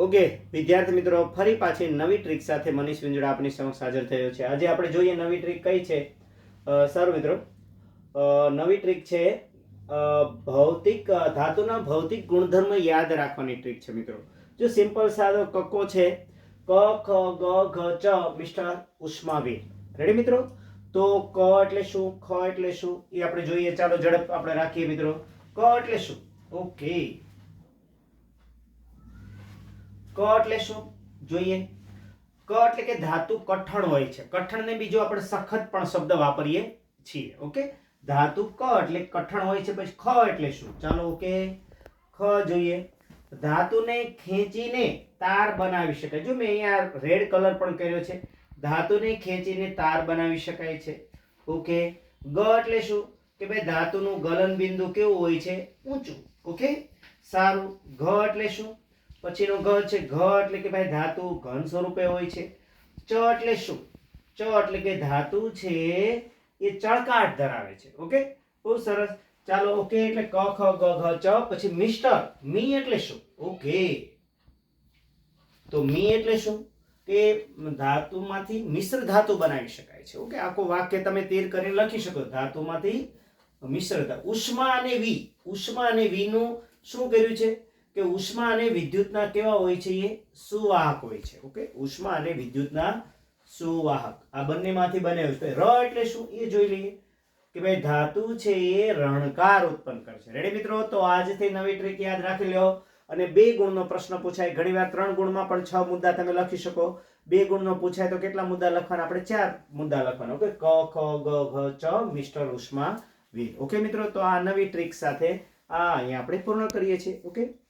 Okay, વિદ્યાર્થી મિત્રો, ફરી પાછી નવી ટ્રીક સાથે મનીષ વિંજોડા આપની સમક્ષ હાજર થયો છે. આજે આપણે જોઈએ નવી ટ્રીક કઈ છે? સર, મિત્રો નવી ટ્રીક છે ભૌતિક ધાતુના ભૌતિક ગુણધર્મ યાદ રાખવાની ટ્રીક છે, મિત્રો. જો સિમ્પલ, સાદો કક્કો છે, ક, ખ, ગ, ઘ, ચ મિસ્ટર ઉષ્માવીર. રેડી મિત્રો? તો ક એટલે શું? ખ એટલે શું? એ આપણે જોઈએ. ચાલો ઝડપ આપણે રાખીએ, મિત્રો. ક એટલે શું? ઓકે. ક એટલે શું? જોઈએ. ક એટલે કે ધાતુ કઠણ હોય છે. કઠણને બીજો આપણે સખત પણ શબ્દ વાપરીએ છીએ, ઓકે? ધાતુ ક એટલે કઠણ હોય છે, પછી ખ એટલે શું? ચાલો, ઓકે? ખ જોઈએ. ધાતુને ખેંચીને તાર બનાવી શકાય. જો મેં અહીંયા રેડ કલર પણ કર્યો છે. ધાતુને ખેંચીને તાર બનાવી શકાય છે. ઓકે? ગ એટલે શું? કે ભાઈ ધાતુનું ગલન બિંદુ કેવું હોય છે? ઊંચું. ઓકે? સારું. ઘ એટલે શું? પછીનો ઘ છે ઘ એટલે કે ભાઈ ધાતુ, ઘન સ્વરૂપે હોય છે. ચ એટલે શું? ચ એટલે કે ધાતુ છે, એ ચળકાટ ધરાવે છે. ઓકે? બહુ સરસ. ચાલો, ઓકે એટલે ક, ખ, ગ, ઘ, ચ, પછી મિસ્ટર. મી એટલે શું? ઓકે. તો મી એટલે શું? કે ધાતુમાંથી મિશ્ર ધાતુ બનાવી શકાય છે. ઓકે? આખો વાક્ય તમે તીર કરીને લખી શકો. ધાતુમાંથી મિશ્ર ઉષ્મા અને વી. ઉષ્મા અને વીનું શું કર્યું છે? કે ઉષ્મા અને વિદ્યુતના કેવા હોય છે એ? સુવાહક હોય છે. ઓકે? ઉષ્મા અને વિદ્યુતના સુવાહક. આ બંનેમાંથી બને છે. ર એટલે શું? એ જોઈ લઈએ. કે ભાઈ ધાતુ છે એ રણકાર ઉત્પન્ન કરશે રેડી મિત્રો? તો આજથી નવી ટ્રીક યાદ રાખી લો અને બે ગુણનો પ્રશ્ન પૂછાય. ઘણીવાર ત્રણ ગુણમાં પણ છ મુદ્દા તમે લખી શકો. બે ગુણનો પૂછાય તો કેટલા મુદ્દા લખવાના? આપણે ચાર મુદ્દા લખવાના. ઓકે? ક, ખ, ગ, ઘ, ચ, મિસ્ટર ઉષ્મા, વીર. ઓકે મિત્રો? તો આ નવી ટ્રીક સાથે આ અહીંયા આપણે પૂર્ણ કરીએ છીએ. ઓકે?